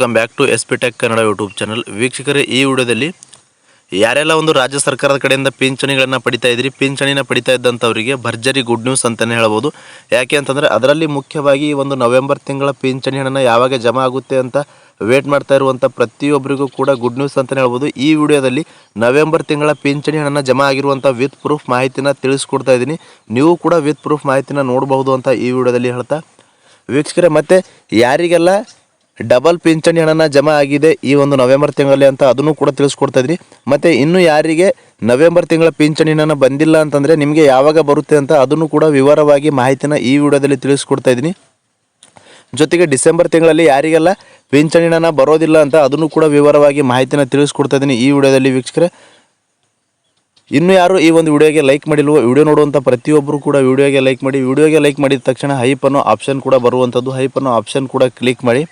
Welcome back to S P tech Kannada YouTube channel ವೀಕ್ಷಕರೇ, ಈ ವಿಡಿಯೋದಲ್ಲಿ ಯಾರೆಲ್ಲ ಒಂದು ರಾಜ್ಯ ಸರ್ಕಾರದ ಕಡೆಯಿಂದ ಪಿಂಚಣಿಗಳನ್ನು ಪಡಿತಾ ಇದ್ರಿ, ಪಿಂಚಣಿನ ಪಡಿತಾ ಇದ್ದಂಥವರಿಗೆ ಭರ್ಜರಿ ಗುಡ್ ನ್ಯೂಸ್ ಅಂತಲೇ ಹೇಳ್ಬೋದು. ಯಾಕೆ ಅಂತಂದರೆ, ಅದರಲ್ಲಿ ಮುಖ್ಯವಾಗಿ ಈ ಒಂದು ನವೆಂಬರ್ ತಿಂಗಳ ಪಿಂಚಣಿ ಹಣನ ಯಾವಾಗ ಜಮಾ ಆಗುತ್ತೆ ಅಂತ ವೇಟ್ ಮಾಡ್ತಾ ಇರುವಂಥ ಪ್ರತಿಯೊಬ್ಬರಿಗೂ ಕೂಡ ಗುಡ್ ನ್ಯೂಸ್ ಅಂತಲೇ ಹೇಳ್ಬೋದು. ಈ ವಿಡಿಯೋದಲ್ಲಿ ನವೆಂಬರ್ ತಿಂಗಳ ಪಿಂಚಣಿ ಹಣನ ಜಮಾ ಆಗಿರುವಂಥ ವಿತ್ ಪ್ರೂಫ್ ಮಾಹಿತಿನ ತಿಳಿಸ್ಕೊಡ್ತಾ ಇದ್ದೀನಿ. ನೀವು ಕೂಡ ವಿತ್ ಪ್ರೂಫ್ ಮಾಹಿತಿನ ನೋಡಬಹುದು ಅಂತ ಈ ವಿಡಿಯೋದಲ್ಲಿ ಹೇಳ್ತಾ. ವೀಕ್ಷಕರೇ, ಮತ್ತು ಯಾರಿಗೆಲ್ಲ ಡಬಲ್ ಪಿಂಚಣಿ ಹಣನ ಜಮಾ ಆಗಿದೆ ಈ ಒಂದು ನವೆಂಬರ್ ತಿಂಗಳಲ್ಲಿ ಅಂತ ಅದನ್ನು ಕೂಡ ತಿಳಿಸ್ಕೊಡ್ತಾ ಇದ್ರಿ. ಮತ್ತು ಇನ್ನು ಯಾರಿಗೆ ನವೆಂಬರ್ ತಿಂಗಳ ಪಿಂಚಣಿ ಹಣ ಬಂದಿಲ್ಲ ಅಂತಂದರೆ ನಿಮಗೆ ಯಾವಾಗ ಬರುತ್ತೆ ಅಂತ ಅದನ್ನು ಕೂಡ ವಿವರವಾಗಿ ಮಾಹಿತಿನ ಈ ವಿಡಿಯೋದಲ್ಲಿ ತಿಳಿಸ್ಕೊಡ್ತಾ ಇದ್ದೀನಿ. ಜೊತೆಗೆ ಡಿಸೆಂಬರ್ ತಿಂಗಳಲ್ಲಿ ಯಾರಿಗೆಲ್ಲ ಪಿಂಚಣಿ ಹಣ ಬರೋದಿಲ್ಲ ಅಂತ ಅದನ್ನು ಕೂಡ ವಿವರವಾಗಿ ಮಾಹಿತಿನ ತಿಳಿಸ್ಕೊಡ್ತಾ ಇದ್ದೀನಿ ಈ ವಿಡಿಯೋದಲ್ಲಿ ವೀಕ್ಷಕರೇ. ಇನ್ನು ಯಾರು ಈ ಒಂದು ವಿಡಿಯೋಗೆ ಲೈಕ್ ಮಾಡಿಲ್ವೋ, ವಿಡಿಯೋ ನೋಡುವಂಥ ಪ್ರತಿಯೊಬ್ಬರು ಕೂಡ ವಿಡಿಯೋಗೆ ಲೈಕ್ ಮಾಡಿ, ವಿಡಿಯೋಗೆ ಲೈಕ್ ಮಾಡಿದ ತಕ್ಷಣ ಹೈಪ್ ಆಪ್ಷನ್ ಕೂಡ ಬರುವಂಥದ್ದು ಹೈಪ್ ಆಪ್ಷನ್ ಕೂಡ ಕ್ಲಿಕ್ ಮಾಡಿ.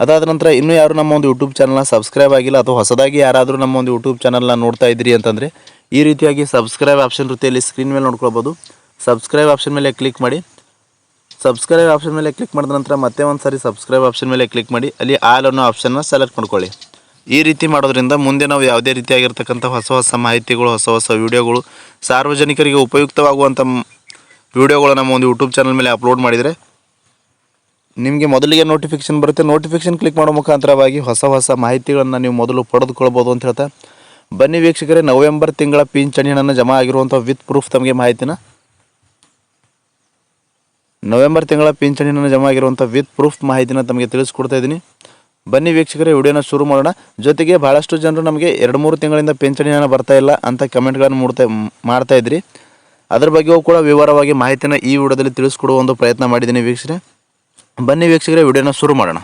ಅದಾದ ನಂತರ ಇನ್ನೂ ಯಾರು ನಮ್ಮ ಒಂದು ಯೂಟ್ಯೂಬ್ ಚಾನಲ್ನ ಸಬ್ಸ್ಕ್ರೈಬ್ ಆಗಿಲ್ಲ ಅಥವಾ ಹೊಸದಾಗಿ ಯಾರಾದರೂ ನಮ್ಮ ಒಂದು ಯೂಟ್ಯೂಬ್ ಚಾನಲ್ನ ನೋಡ್ತಾ ಇದ್ದೀರಿ ಅಂತಂದರೆ ಈ ರೀತಿಯಾಗಿ ಸಬ್ಸ್ಕ್ರೈಬ್ ಆಪ್ಷನ್ ರೀತಿಯಲ್ಲಿ ಸ್ಕ್ರೀನ್ ಮೇಲೆ ನೋಡ್ಕೊಳ್ಬೋದು. ಸಬ್ಸ್ಕ್ರೈಬ್ ಆಪ್ಷನ್ ಮೇಲೆ ಕ್ಲಿಕ್ ಮಾಡಿ. ಸಬ್ಸ್ಕ್ರೈಬ್ ಆಪ್ಷನ್ ಮೇಲೆ ಕ್ಲಿಕ್ ಮಾಡಿದ ನಂತರ ಮತ್ತೆ ಒಂದು ಸಾರಿ ಸಬ್ಸ್ಕ್ರೈಬ್ ಆಪ್ಷನ್ ಮೇಲೆ ಕ್ಲಿಕ್ ಮಾಡಿ. ಅಲ್ಲಿ ಆಲ್ ಅನ್ನೋ ಆಪ್ಷನ್ನ ಸೆಲೆಕ್ಟ್ ಮಾಡ್ಕೊಳ್ಳಿ. ಈ ರೀತಿ ಮಾಡೋದ್ರಿಂದ ಮುಂದೆ ನಾವು ಯಾವುದೇ ರೀತಿಯಾಗಿರ್ತಕ್ಕಂಥ ಹೊಸ ಹೊಸ ಮಾಹಿತಿಗಳು, ಹೊಸ ಹೊಸ ವೀಡಿಯೋಗಳು ಸಾರ್ವಜನಿಕರಿಗೆ ಉಪಯುಕ್ತವಾಗುವಂಥ ವೀಡಿಯೋಗಳು ನಮ್ಮ ಒಂದು ಯೂಟ್ಯೂಬ್ ಚಾನಲ್ ಮೇಲೆ ಅಪ್ಲೋಡ್ ಮಾಡಿದರೆ ನಿಮಗೆ ಮೊದಲಿಗೆ ನೋಟಿಫಿಕೇಶನ್ ಬರುತ್ತೆ. ನೋಟಿಫಿಕೇಶನ್ ಕ್ಲಿಕ್ ಮಾಡೋ ಮುಖಾಂತರವಾಗಿ ಹೊಸ ಹೊಸ ಮಾಹಿತಿಗಳನ್ನು ನೀವು ಮೊದಲು ಪಡೆದುಕೊಳ್ಬೋದು ಅಂತ ಹೇಳ್ತಾ. ಬನ್ನಿ ವೀಕ್ಷಕರೇ, ನವೆಂಬರ್ ತಿಂಗಳ ಪಿಂಚಣಿ ಹಣನ ಜಮಾ ಆಗಿರುವಂಥ ವಿತ್ ಪ್ರೂಫ್ ತಮಗೆ ಮಾಹಿತಿನ. ನವೆಂಬರ್ ತಿಂಗಳ ಪಿಂಚಣಿ ಹಣ ಜಮಾ ಆಗಿರುವಂಥ ವಿತ್ ಪ್ರೂಫ್ ಮಾಹಿತಿನ ತಮಗೆ ತಿಳಿಸ್ಕೊಡ್ತಾ ಇದ್ದೀನಿ. ಬನ್ನಿ ವೀಕ್ಷಕರೇ, ವಿಡಿಯೋನ ಶುರು ಮಾಡೋಣ. ಜೊತೆಗೆ ಭಾಳಷ್ಟು ಜನರು ನಮಗೆ ಎರಡು ಮೂರು ತಿಂಗಳಿಂದ ಪಿಂಚಣಿ ಹಣ ಬರ್ತಾ ಇಲ್ಲ ಅಂತ ಕಮೆಂಟ್ಗಳನ್ನು ಮೂಡ್ತಾ, ಮಾಡ್ತಾ ಇದ್ರಿ. ಅದ್ರ ಬಗ್ಗೆಯೂ ಕೂಡ ವಿವರವಾಗಿ ಮಾಹಿತಿನ ಈ ವಿಡಿಯೋದಲ್ಲಿ ತಿಳಿಸ್ಕೊಡುವ ಒಂದು ಪ್ರಯತ್ನ ಮಾಡಿದ್ದೀನಿ ವೀಕ್ಷಕರೇ. ಬನ್ನಿ ವೀಕ್ಷಕರೇ, ವಿಡಿಯೋನ ಶುರು ಮಾಡೋಣ.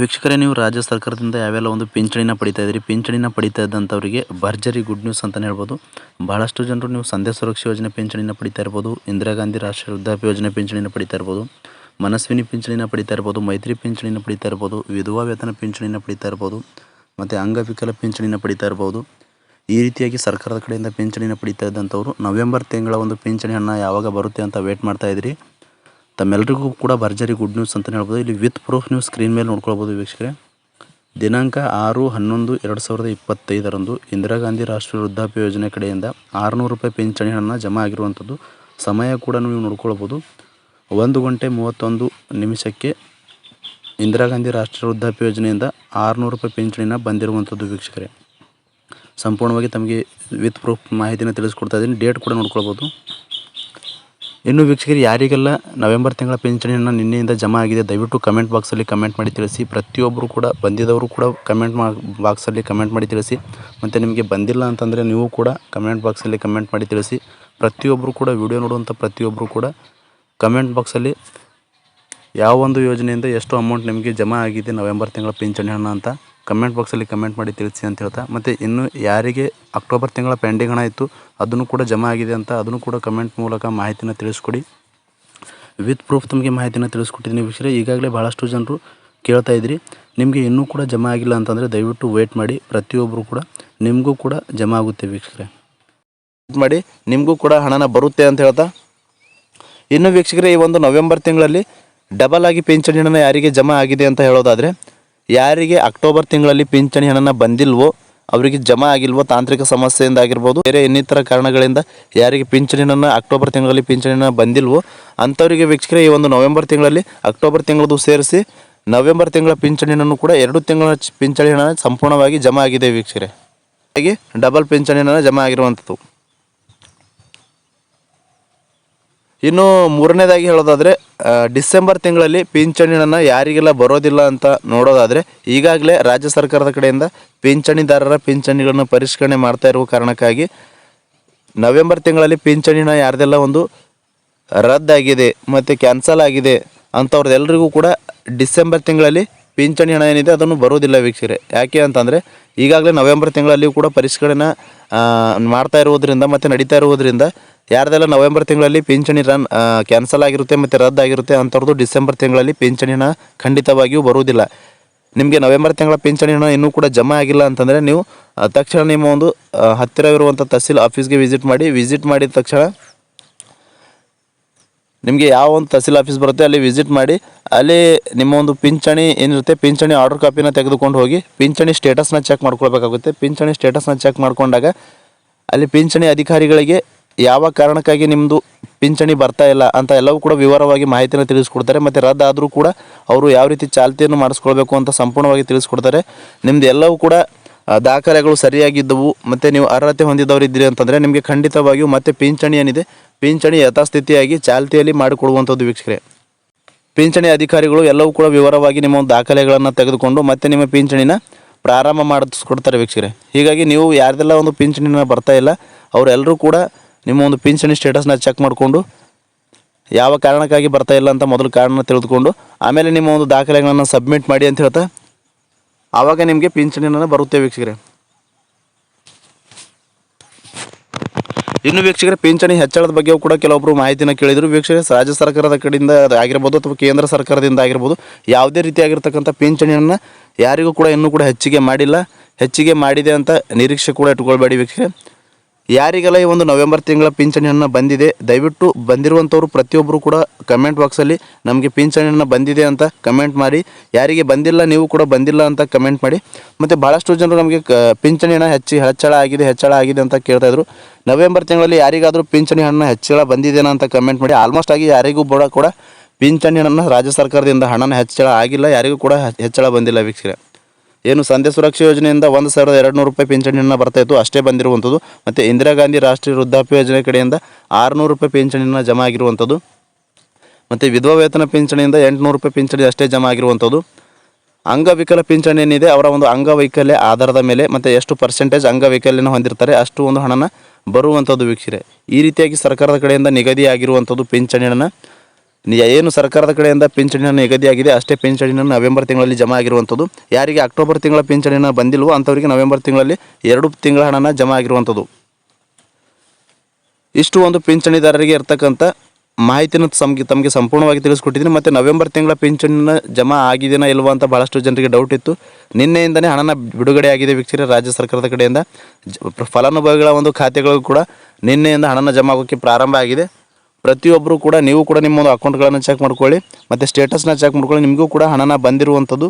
ವೀಕ್ಷಕರೇ, ನೀವು ರಾಜ್ಯ ಸರ್ಕಾರದಿಂದ ಯಾವೆಲ್ಲ ಒಂದು ಪಿಂಚಣಿನ ಪಡಿತಾ ಇದ್ದೀರಿ? ಪಿಂಚಣಿನ ಪಡಿತಾ ಇದ್ದಂಥವರಿಗೆ ಭರ್ಜರಿ ಗುಡ್ ನ್ಯೂಸ್ ಅಂತಲೇ ಹೇಳ್ಬೋದು. ಭಾಳಷ್ಟು ಜನರು ನೀವು ಸಂಧ್ಯಾ ಸುರಕ್ಷಾ ಯೋಜನೆ ಪಿಂಚಣಿನ ಪಡಿತಾ ಇರ್ಬೋದು, ಇಂದಿರಾ ಗಾಂಧಿ ರಾಷ್ಟ್ರೀಯ ವೃದ್ಧಾಪ್ಯ ಯೋಜನೆ ಪಿಂಚಣಿನ ಪಡಿತಾ ಇರ್ಬೋದು, ಮನಸ್ವಿನಿ ಪಿಂಚಣಿನ ಪಡಿತಾ ಇರ್ಬೋದು, ಮೈತ್ರಿ ಪಿಂಚಣಿನ ಪಡಿತಾ ಇರ್ಬೋದು, ವಿಧವಾ ವೇತನ ಪಿಂಚಣಿನ ಪಡಿತಾ ಇರ್ಬೋದು, ಮತ್ತು ಅಂಗವಿಕಲ ಪಿಂಚಣಿನ ಪಡಿತಾ ಇರ್ಬೋದು, ಈ ರೀತಿಯಾಗಿ ಸರ್ಕಾರದ ಕಡೆಯಿಂದ ಪಿಂಚಣಿನ ಪಡಿತಾ ಇದ್ದಂಥವ್ರು ನವೆಂಬರ್ ತಿಂಗಳ ಒಂದು ಪಿಂಚಣಿಯನ್ನು ಯಾವಾಗ ಬರುತ್ತೆ ಅಂತ ವೇಟ್ ಮಾಡ್ತಾ ಇದ್ದೀರಿ? ತಮ್ಮೆಲ್ಲರಿಗೂ ಕೂಡ ಭರ್ಜರಿ ಗುಡ್ ನ್ಯೂಸ್ ಅಂತಲೇ ಹೇಳ್ಬೋದು. ಇಲ್ಲಿ ವಿತ್ ಪ್ರೂಫ್ ನೀವು ಸ್ಕ್ರೀನ್ ಮೇಲೆ ನೋಡ್ಕೊಳ್ಬೋದು ವೀಕ್ಷಕರೇ. ದಿನಾಂಕ ಆರು ಹನ್ನೊಂದು ಎರಡು ಸಾವಿರದ ಇಪ್ಪತ್ತೈದರಂದು ಇಂದಿರಾ ಗಾಂಧಿ ರಾಷ್ಟ್ರೀಯ ವೃದ್ಧಾಪ್ಯ ಯೋಜನೆ ಕಡೆಯಿಂದ ಆರುನೂರು ರೂಪಾಯಿ ಪಿಂಚಣಿ ಹಣ ಜಮಾ ಆಗಿರುವಂಥದ್ದು ಸಮಯ ಕೂಡ ನೀವು ನೋಡ್ಕೊಳ್ಬೋದು. ಒಂದು ಗಂಟೆ ಮೂವತ್ತೊಂದು ನಿಮಿಷಕ್ಕೆ ಇಂದಿರಾ ಗಾಂಧಿ ರಾಷ್ಟ್ರೀಯ ವೃದ್ಧಾಪ್ಯ ಯೋಜನೆಯಿಂದ ಆರುನೂರು ರೂಪಾಯಿ ಪಿಂಚಣಿನ ಬಂದಿರುವಂಥದ್ದು ವೀಕ್ಷಕರೇ. ಸಂಪೂರ್ಣವಾಗಿ ತಮಗೆ ವಿತ್ ಪ್ರೂಫ್ ಮಾಹಿತಿನ ತಿಳಿಸ್ಕೊಡ್ತಾ ಇದ್ದೀನಿ. ಡೇಟ್ ಕೂಡ ನೋಡ್ಕೊಳ್ಬೋದು. ಇನ್ನು ವೀಕ್ಷಕರು, ಯಾರಿಗೆಲ್ಲ ನವೆಂಬರ್ ತಿಂಗಳ ಪಿಂಚಣಿಯನ್ನು ನಿನ್ನೆಯಿಂದ ಜಮಾ ಆಗಿದೆ, ದಯವಿಟ್ಟು ಕಮೆಂಟ್ ಬಾಕ್ಸಲ್ಲಿ ಕಮೆಂಟ್ ಮಾಡಿ ತಿಳಿಸಿ. ಪ್ರತಿಯೊಬ್ಬರು ಕೂಡ ಬಂದಿದ್ದವರು ಕೂಡ ಕಮೆಂಟ್ ಮಾ ಬಾಕ್ಸಲ್ಲಿ ಕಮೆಂಟ್ ಮಾಡಿ ತಿಳಿಸಿ. ಮತ್ತು ನಿಮಗೆ ಬಂದಿಲ್ಲ ಅಂತಂದರೆ ನೀವು ಕೂಡ ಕಮೆಂಟ್ ಬಾಕ್ಸಲ್ಲಿ ಕಮೆಂಟ್ ಮಾಡಿ ತಿಳಿಸಿ. ಪ್ರತಿಯೊಬ್ಬರು ಕೂಡ ವಿಡಿಯೋ ನೋಡುವಂಥ ಪ್ರತಿಯೊಬ್ಬರು ಕೂಡ ಕಮೆಂಟ್ ಬಾಕ್ಸಲ್ಲಿ ಯಾವ ಒಂದು ಯೋಜನೆಯಿಂದ ಎಷ್ಟು ಅಮೌಂಟ್ ನಿಮಗೆ ಜಮಾ ಆಗಿದೆ ನವೆಂಬರ್ ತಿಂಗಳ ಪಿಂಚಣಿ ಹಣ ಅಂತ. ಕಮೆಂಟ್ ಬಾಕ್ಸಲ್ಲಿ ಕಮೆಂಟ್ ಮಾಡಿ ತಿಳಿಸಿ ಅಂತ ಹೇಳ್ತಾ. ಮತ್ತು ಇನ್ನು ಯಾರಿಗೆ ಅಕ್ಟೋಬರ್ ತಿಂಗಳ ಪೆಂಡಿಂಗ್ ಹಣ ಇತ್ತು, ಅದನ್ನು ಕೂಡ ಜಮಾ ಆಗಿದೆ ಅಂತ ಅದನ್ನು ಕೂಡ ಕಮೆಂಟ್ ಮೂಲಕ ಮಾಹಿತಿನ ತಿಳಿಸ್ಕೊಡಿ. ವಿತ್ ಪ್ರೂಫ್ ತಮಗೆ ಮಾಹಿತಿನ ತಿಳಿಸ್ಕೊಟ್ಟಿದ್ದೀನಿ ವೀಕ್ಷಕರೇ ಈಗಾಗಲೇ ಭಾಳಷ್ಟು ಜನರು ಕೇಳ್ತಾ ಇದ್ರಿ. ನಿಮಗೆ ಇನ್ನೂ ಕೂಡ ಜಮಾ ಆಗಿಲ್ಲ ಅಂತಂದರೆ ದಯವಿಟ್ಟು ವೇಟ್ ಮಾಡಿ. ಪ್ರತಿಯೊಬ್ಬರು ಕೂಡ ನಿಮಗೂ ಕೂಡ ಜಮಾ ಆಗುತ್ತೆ ವೀಕ್ಷಕರೇ ವೇಟ್ ಮಾಡಿ. ನಿಮಗೂ ಕೂಡ ಹಣನ ಬರುತ್ತೆ ಅಂತ ಹೇಳ್ತಾ. ಇನ್ನು ವೀಕ್ಷಕರೇ, ಈ ಒಂದು ನವೆಂಬರ್ ತಿಂಗಳಲ್ಲಿ ಡಬಲ್ ಆಗಿ ಪಿಂಚಣಿ ಹಣನ ಯಾರಿಗೆ ಜಮಾ ಆಗಿದೆ ಅಂತ ಹೇಳೋದಾದರೆ ಯಾರಿಗೆ ಅಕ್ಟೋಬರ್ ತಿಂಗಳಲ್ಲಿ ಪಿಂಚಣಿ ಹಣನ ಬಂದಿಲ್ವೋ, ಅವರಿಗೆ ಜಮಾ ಆಗಿಲ್ವೋ, ತಾಂತ್ರಿಕ ಸಮಸ್ಯೆಯಿಂದ ಆಗಿರ್ಬೋದು, ಬೇರೆ ಇನ್ನಿತರ ಕಾರಣಗಳಿಂದ ಯಾರಿಗೆ ಪಿಂಚಣಿ ಹಣ ಅಕ್ಟೋಬರ್ ತಿಂಗಳಲ್ಲಿ ಪಿಂಚಣಿ ಹಣ ಬಂದಿಲ್ವೋ, ಅಂಥವರಿಗೆ ವೀಕ್ಷಕರೇ, ಈ ಒಂದು ನವೆಂಬರ್ ತಿಂಗಳಲ್ಲಿ ಅಕ್ಟೋಬರ್ ತಿಂಗಳದು ಸೇರಿಸಿ, ನವೆಂಬರ್ ತಿಂಗಳ ಪಿಂಚಣಿ ಹಣನು ಕೂಡ ಎರಡು ತಿಂಗಳ ಪಿಂಚಣಿ ಹಣ ಸಂಪೂರ್ಣವಾಗಿ ಜಮಾ ಆಗಿದೆ ವೀಕ್ಷಕರೇ. ಹಾಗೆ ಡಬಲ್ ಪಿಂಚಣಿ ಹಣ ಜಮಾ ಆಗಿರುವಂಥದ್ದು. ಇನ್ನು ಮೂರನೇದಾಗಿ ಹೇಳೋದಾದರೆ ಡಿಸೆಂಬರ್ ತಿಂಗಳಲ್ಲಿ ಪಿಂಚಣಿಯನ್ನು ಯಾರಿಗೆಲ್ಲ ಬರೋದಿಲ್ಲ ಅಂತ ನೋಡೋದಾದರೆ, ಈಗಾಗಲೇ ರಾಜ್ಯ ಸರ್ಕಾರದ ಕಡೆಯಿಂದ ಪಿಂಚಣಿದಾರರ ಪಿಂಚಣಿಗಳನ್ನು ಪರಿಷ್ಕರಣೆ ಮಾಡ್ತಾ ಇರುವ ಕಾರಣಕ್ಕಾಗಿ ನವೆಂಬರ್ ತಿಂಗಳಲ್ಲಿ ಪಿಂಚಣಿನ ಯಾರ್ದೆಲ್ಲ ಒಂದು ರದ್ದಾಗಿದೆ ಮತ್ತು ಕ್ಯಾನ್ಸಲ್ ಆಗಿದೆ ಅಂಥವ್ರದ್ದೆಲ್ಲರಿಗೂ ಕೂಡ ಡಿಸೆಂಬರ್ ತಿಂಗಳಲ್ಲಿ ಪಿಂಚಣಿ ಹಣ ಏನಿದೆ ಅದನ್ನು ಬರೋದಿಲ್ಲ ವೀಕ್ಷಕರೇ. ಯಾಕೆ ಅಂತಂದರೆ ಈಗಾಗಲೇ ನವೆಂಬರ್ ತಿಂಗಳಲ್ಲಿಯೂ ಕೂಡ ಪರಿಷ್ಕರಣೆ ಮಾಡ್ತಾ ಇರುವುದರಿಂದ ಮತ್ತು ನಡೀತಾ ಇರುವುದರಿಂದ ಯಾರ್ದೆಲ್ಲ ನವೆಂಬರ್ ತಿಂಗಳಲ್ಲಿ ಪಿಂಚಣಿ ರನ್ ಕ್ಯಾನ್ಸಲ್ ಆಗಿರುತ್ತೆ ಮತ್ತು ರದ್ದಾಗಿರುತ್ತೆ ಅಂಥವ್ರದ್ದು ಡಿಸೆಂಬರ್ ತಿಂಗಳಲ್ಲಿ ಪಿಂಚಣಿ ಹಣ ಖಂಡಿತವಾಗಿಯೂ ಬರುವುದಿಲ್ಲ. ನಿಮಗೆ ನವೆಂಬರ್ ತಿಂಗಳ ಪಿಂಚಣಿ ಹಣ ಇನ್ನೂ ಕೂಡ ಜಮಾ ಆಗಿಲ್ಲ ಅಂತಂದರೆ ನೀವು ತಕ್ಷಣ ನಿಮ್ಮ ಒಂದು ಹತ್ತಿರವಿರುವಂಥ ತಹಸೀಲ್ ಆಫೀಸ್ಗೆ ವಿಸಿಟ್ ಮಾಡಿ, ವಿಸಿಟ್ ಮಾಡಿದ ತಕ್ಷಣ ನಿಮಗೆ ಯಾವ ಒಂದು ತಹಸೀಲ್ ಆಫೀಸ್ ಬರುತ್ತೆ ಅಲ್ಲಿ ವಿಸಿಟ್ ಮಾಡಿ, ಅಲ್ಲಿ ನಿಮ್ಮ ಒಂದು ಪಿಂಚಣಿ ಏನಿರುತ್ತೆ, ಪಿಂಚಣಿ ಆರ್ಡರ್ ಕಾಪಿನ ತೆಗೆದುಕೊಂಡು ಹೋಗಿ, ಪಿಂಚಣಿ ಸ್ಟೇಟಸ್ನ ಚೆಕ್ ಮಾಡ್ಕೊಳ್ಬೇಕಾಗುತ್ತೆ. ಪಿಂಚಣಿ ಸ್ಟೇಟಸ್ನ ಚೆಕ್ ಮಾಡ್ಕೊಂಡಾಗ ಅಲ್ಲಿ ಪಿಂಚಣಿ ಅಧಿಕಾರಿಗಳಿಗೆ ಯಾವ ಕಾರಣಕ್ಕಾಗಿ ನಿಮ್ಮದು ಪಿಂಚಣಿ ಬರ್ತಾ ಇಲ್ಲ ಅಂತ ಎಲ್ಲವೂ ಕೂಡ ವಿವರವಾಗಿ ಮಾಹಿತಿನ ತಿಳಿಸ್ಕೊಡ್ತಾರೆ. ಮತ್ತು ರದ್ದಾದರೂ ಕೂಡ ಅವರು ಯಾವ ರೀತಿ ಚಾಲ್ತಿಯನ್ನು ಮಾಡಿಸ್ಕೊಳ್ಬೇಕು ಅಂತ ಸಂಪೂರ್ಣವಾಗಿ ತಿಳಿಸ್ಕೊಡ್ತಾರೆ. ನಿಮ್ಮದು ಎಲ್ಲವೂ ಕೂಡ ದಾಖಲೆಗಳು ಸರಿಯಾಗಿದ್ದವು, ಮತ್ತು ನೀವು ಅರ್ಹತೆ ಹೊಂದಿದವರು ಇದ್ದೀರಿ ಅಂತಂದರೆ ನಿಮಗೆ ಖಂಡಿತವಾಗಿಯೂ ಮತ್ತೆ ಪಿಂಚಣಿ ಏನಿದೆ, ಪಿಂಚಣಿ ಯಥಾಸ್ಥಿತಿಯಾಗಿ ಚಾಲ್ತಿಯಲ್ಲಿ ಮಾಡಿಕೊಡುವಂಥದ್ದು ವೀಕ್ಷಕರೇ. ಪಿಂಚಣಿ ಅಧಿಕಾರಿಗಳು ಎಲ್ಲವೂ ಕೂಡ ವಿವರವಾಗಿ ನಿಮ್ಮ ಒಂದು ದಾಖಲೆಗಳನ್ನು ತೆಗೆದುಕೊಂಡು ಮತ್ತೆ ನಿಮ್ಮ ಪಿಂಚಣಿನ ಪ್ರಾರಂಭ ಮಾಡಿಸ್ಕೊಡ್ತಾರೆ ವೀಕ್ಷಕರೇ. ಹೀಗಾಗಿ ನೀವು ಯಾರ್ದೆಲ್ಲ ಒಂದು ಪಿಂಚಣಿನ ಬರ್ತಾ ಇಲ್ಲ, ಅವರೆಲ್ಲರೂ ಕೂಡ ನಿಮ್ಮ ಒಂದು ಪಿಂಚಣಿ ಸ್ಟೇಟಸ್ನ ಚೆಕ್ ಮಾಡಿಕೊಂಡು ಯಾವ ಕಾರಣಕ್ಕಾಗಿ ಬರ್ತಾ ಇಲ್ಲ ಅಂತ ಮೊದಲು ಕಾರಣ ತಿಳಿದುಕೊಂಡು, ಆಮೇಲೆ ನಿಮ್ಮ ಒಂದು ದಾಖಲೆಗಳನ್ನು ಸಬ್ಮಿಟ್ ಮಾಡಿ ಅಂತ ಹೇಳ್ತಾ ಆವಾಗ ನಿಮಗೆ ಪಿಂಚಣಿನ ಬರುತ್ತೆ ವೀಕ್ಷಕರೇ. ಇನ್ನು ವೀಕ್ಷಕರೇ, ಪಿಂಚಣಿ ಹೆಚ್ಚಳದ ಬಗ್ಗೆಯೂ ಕೂಡ ಕೆಲವೊಬ್ಬರು ಮಾಹಿತಿನ ಕೇಳಿದರು. ವೀಕ್ಷಕರೇ, ರಾಜ್ಯ ಸರ್ಕಾರದ ಕಡೆಯಿಂದ ಆಗಿರ್ಬೋದು ಅಥವಾ ಕೇಂದ್ರ ಸರ್ಕಾರದಿಂದ ಆಗಿರ್ಬೋದು, ಯಾವುದೇ ರೀತಿಯಾಗಿರ್ತಕ್ಕಂಥ ಪಿಂಚಣಿಯನ್ನು ಯಾರಿಗೂ ಕೂಡ ಇನ್ನೂ ಕೂಡ ಹೆಚ್ಚಿಗೆ ಮಾಡಿಲ್ಲ. ಹೆಚ್ಚಿಗೆ ಮಾಡಿದೆ ಅಂತ ನಿರೀಕ್ಷೆ ಕೂಡ ಇಟ್ಕೊಳ್ಬೇಡಿ ವೀಕ್ಷಕರೇ. ಯಾರಿಗೆಲ್ಲ ಈ ಒಂದು ನವೆಂಬರ್ ತಿಂಗಳ ಪಿಂಚಣಿಯನ್ನು ಬಂದಿದೆ, ದಯವಿಟ್ಟು ಬಂದಿರುವಂಥವ್ರು ಪ್ರತಿಯೊಬ್ಬರು ಕೂಡ ಕಮೆಂಟ್ ಬಾಕ್ಸಲ್ಲಿ ನಮಗೆ ಪಿಂಚಣಿಯನ್ನು ಬಂದಿದೆ ಅಂತ ಕಮೆಂಟ್ ಮಾಡಿ. ಯಾರಿಗೆ ಬಂದಿಲ್ಲ ನೀವು ಕೂಡ ಬಂದಿಲ್ಲ ಅಂತ ಕಮೆಂಟ್ ಮಾಡಿ. ಮತ್ತು ಭಾಳಷ್ಟು ಜನರು ನಮಗೆ ಕ, ಪಿಂಚಣಿಯನ್ನು ಹೆಚ್ಚಿ, ಹೆಚ್ಚಳ ಆಗಿದೆ ಹೆಚ್ಚಳ ಆಗಿದೆ ಅಂತ ಕೇಳ್ತಾಯಿದ್ರು ನವೆಂಬರ್ ತಿಂಗಳಲ್ಲಿ ಯಾರಿಗಾದರೂ ಪಿಂಚಣಿ ಹಣ ಹೆಚ್ಚಳ ಬಂದಿದೆನಾ ಅಂತ ಕಮೆಂಟ್ ಮಾಡಿ. ಆಲ್ಮೋಸ್ಟ್ ಆಗಿ ಯಾರಿಗೂ ಕೂಡ ಕೂಡ ಪಿಂಚಣಿ ರಾಜ್ಯ ಸರ್ಕಾರದಿಂದ ಹಣನ ಹೆಚ್ಚಳ ಆಗಿಲ್ಲ. ಯಾರಿಗೂ ಕೂಡ ಹೆಚ್ಚಳ ಬಂದಿಲ್ಲ ವೀಕ್ಷಕರೇ. ಏನು ಸಂಧ್ಯ ಸುರಕ್ಷಾ ಯೋಜನೆಯಿಂದ ಒಂದು ಸಾವಿರದ ಎರಡು ನೂರು ರೂಪಾಯಿ ಪಿಂಚಣಿಯನ್ನು ಬರ್ತಾ ಇತ್ತು. ಅಷ್ಟೇ ಬಂದಿರುವಂಥದ್ದು. ಮತ್ತು ಇಂದಿರಾ ಗಾಂಧಿ ರಾಷ್ಟ್ರೀಯ ವೃದ್ಧಾಪ್ಯ ಯೋಜನೆ ಕಡೆಯಿಂದ ಆರುನೂರು ರೂಪಾಯಿ ಪಿಂಚಣಿಯನ್ನು ಜಮಾ ಆಗಿರುವಂಥದ್ದು. ಮತ್ತು ವಿಧವಾ ವೇತನ ಪಿಂಚಣಿಯಿಂದ ಎಂಟುನೂರು ರೂಪಾಯಿ ಪಿಂಚಣಿ ಅಷ್ಟೇ ಜಮಾ ಆಗಿರುವಂಥದ್ದು. ಅಂಗವಿಕಲ ಪಿಂಚಣಿ ಏನಿದೆ, ಅವರ ಒಂದು ಅಂಗವೈಕಲ್ಯ ಆಧಾರದ ಮೇಲೆ ಮತ್ತು ಎಷ್ಟು ಪರ್ಸೆಂಟೇಜ್ ಅಂಗವೈಕಲ್ಯನ ಹೊಂದಿರ್ತಾರೆ, ಅಷ್ಟು ಒಂದು ಹಣನ ಬರುವಂಥದ್ದು ವೀಕ್ಷಿರೆ ಈ ರೀತಿಯಾಗಿ ಸರ್ಕಾರದ ಕಡೆಯಿಂದ ನಿಗದಿಯಾಗಿರುವಂಥದ್ದು ಪಿಂಚಣಿಯನ್ನು. ಏನು ಸರ್ಕಾರದ ಕಡೆಯಿಂದ ಪಿಂಚಣಿಯನ್ನು ನಿಗದಿಯಾಗಿದೆ, ಅಷ್ಟೇ ಪಿಂಚಣಿಯನ್ನು ನವೆಂಬರ್ ತಿಂಗಳಲ್ಲಿ ಜಮಾ ಆಗಿರುವಂಥದ್ದು. ಯಾರಿಗೆ ಅಕ್ಟೋಬರ್ ತಿಂಗಳ ಪಿಂಚಣಿಯನ್ನು ಬಂದಿಲ್ವೋ ಅಂಥವರಿಗೆ ನವೆಂಬರ್ ತಿಂಗಳಲ್ಲಿ ಎರಡು ತಿಂಗಳ ಹಣನ ಜಮಾ ಆಗಿರುವಂಥದ್ದು. ಇಷ್ಟು ಒಂದು ಪಿಂಚಣಿದಾರರಿಗೆ ಇರ್ತಕ್ಕಂಥ ಮಾಹಿತಿನ ತಮಗೆ ತಮಗೆ ಸಂಪೂರ್ಣವಾಗಿ ತಿಳಿಸ್ಕೊಟ್ಟಿದ್ದೀನಿ. ಮತ್ತು ನವೆಂಬರ್ ತಿಂಗಳ ಪಿಂಚಣಿನ ಜಮಾ ಆಗಿದೆಯಾ ಇಲ್ವಾ ಅಂತ ಭಾಳಷ್ಟು ಜನರಿಗೆ ಡೌಟ್ ಇತ್ತು. ನಿನ್ನೆಯಿಂದನೇ ಹಣನ ಬಿಡುಗಡೆ ಆಗಿದೆ ರಾಜ್ಯ ಸರ್ಕಾರದ ಕಡೆಯಿಂದ. ಫಲಾನುಭವಿಗಳ ಒಂದು ಖಾತೆಗಳು ಕೂಡ ನಿನ್ನೆಯಿಂದ ಹಣನ ಜಮಾ ಆಗೋಕ್ಕೆ ಪ್ರಾರಂಭ ಆಗಿದೆ. ಪ್ರತಿಯೊಬ್ಬರು ಕೂಡ ನೀವು ಕೂಡ ನಿಮ್ಮ ಒಂದು ಅಕೌಂಟ್ಗಳನ್ನು ಚೆಕ್ ಮಾಡ್ಕೊಳ್ಳಿ, ಮತ್ತು ಸ್ಟೇಟಸ್ನ ಚೆಕ್ ಮಾಡ್ಕೊಳ್ಳಿ, ನಿಮಗೂ ಕೂಡ ಹಣನ ಬಂದಿರುವಂಥದ್ದು.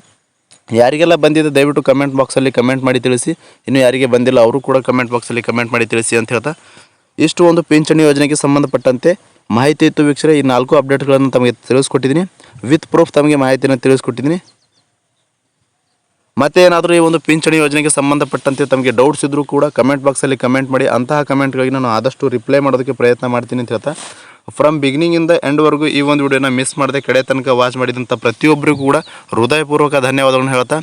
ಯಾರಿಗೆಲ್ಲ ಬಂದಿದೆ ದಯವಿಟ್ಟು ಕಮೆಂಟ್ ಬಾಕ್ಸಲ್ಲಿ ಕಮೆಂಟ್ ಮಾಡಿ ತಿಳಿಸಿ. ಇನ್ನು ಯಾರಿಗೆ ಬಂದಿಲ್ಲ, ಅವರು ಕೂಡ ಕಮೆಂಟ್ ಬಾಕ್ಸಲ್ಲಿ ಕಮೆಂಟ್ ಮಾಡಿ ತಿಳಿಸಿ ಅಂತ ಹೇಳ್ತಾ. ಇಷ್ಟು ಒಂದು ಪಿಂಚಣಿ ಯೋಜನೆಗೆ ಸಂಬಂಧಪಟ್ಟಂತೆ ಮಾಹಿತಿ ಇತ್ತು ವೀಕ್ಷಕರೇ ಈ ನಾಲ್ಕು ಅಪ್ಡೇಟ್ಗಳನ್ನು ತಮಗೆ ತಿಳಿಸ್ಕೊಟ್ಟಿದ್ದೀನಿ. ವಿತ್ ಪ್ರೂಫ್ ತಮಗೆ ಮಾಹಿತಿಯನ್ನು ತಿಳಿಸ್ಕೊಟ್ಟಿದ್ದೀನಿ. ಮತ್ತೆ ಏನಾದರೂ ಈ ಒಂದು ಪಿಂಚಣಿ ಯೋಜನೆಗೆ ಸಂಬಂಧಪಟ್ಟಂತೆ ತಮಗೆ ಡೌಟ್ಸ್ ಇದ್ದರೂ ಕೂಡ ಕಮೆಂಟ್ ಬಾಕ್ಸಲ್ಲಿ ಕಮೆಂಟ್ ಮಾಡಿ, ಅಂತಹ ಕಮೆಂಟ್ಗಳಿಗೆ ನಾನು ಆದಷ್ಟು ರಿಪ್ಲೈ ಮಾಡೋದಕ್ಕೆ ಪ್ರಯತ್ನ ಮಾಡ್ತೀನಿ ಅಂತ ಹೇಳ್ತಾ. ಫ್ರಮ್ ಬಿಗಿನಿಂಗಿಂದ ಎಂಡ್ವರೆಗೂ ಈ ಒಂದು ವಿಡಿಯೋನ ಮಿಸ್ ಮಾಡದೆ ಕಡೆ ತನಕ ವಾಚ್ ಮಾಡಿದಂಥ ಪ್ರತಿಯೊಬ್ಬರಿಗೂ ಕೂಡ ಹೃದಯಪೂರ್ವಕ ಧನ್ಯವಾದಗಳನ್ನು ಹೇಳ್ತಾ,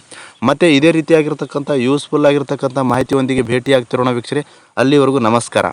ಮತ್ತು ಇದೇ ರೀತಿಯಾಗಿರ್ತಕ್ಕಂಥ ಯೂಸ್ಫುಲ್ ಆಗಿರ್ತಕ್ಕಂಥ ಮಾಹಿತಿಯೊಂದಿಗೆ ಭೇಟಿ ಆಗ್ತಿರೋಣ ವೀಕ್ಷರೇ. ಅಲ್ಲಿವರೆಗೂ ನಮಸ್ಕಾರ.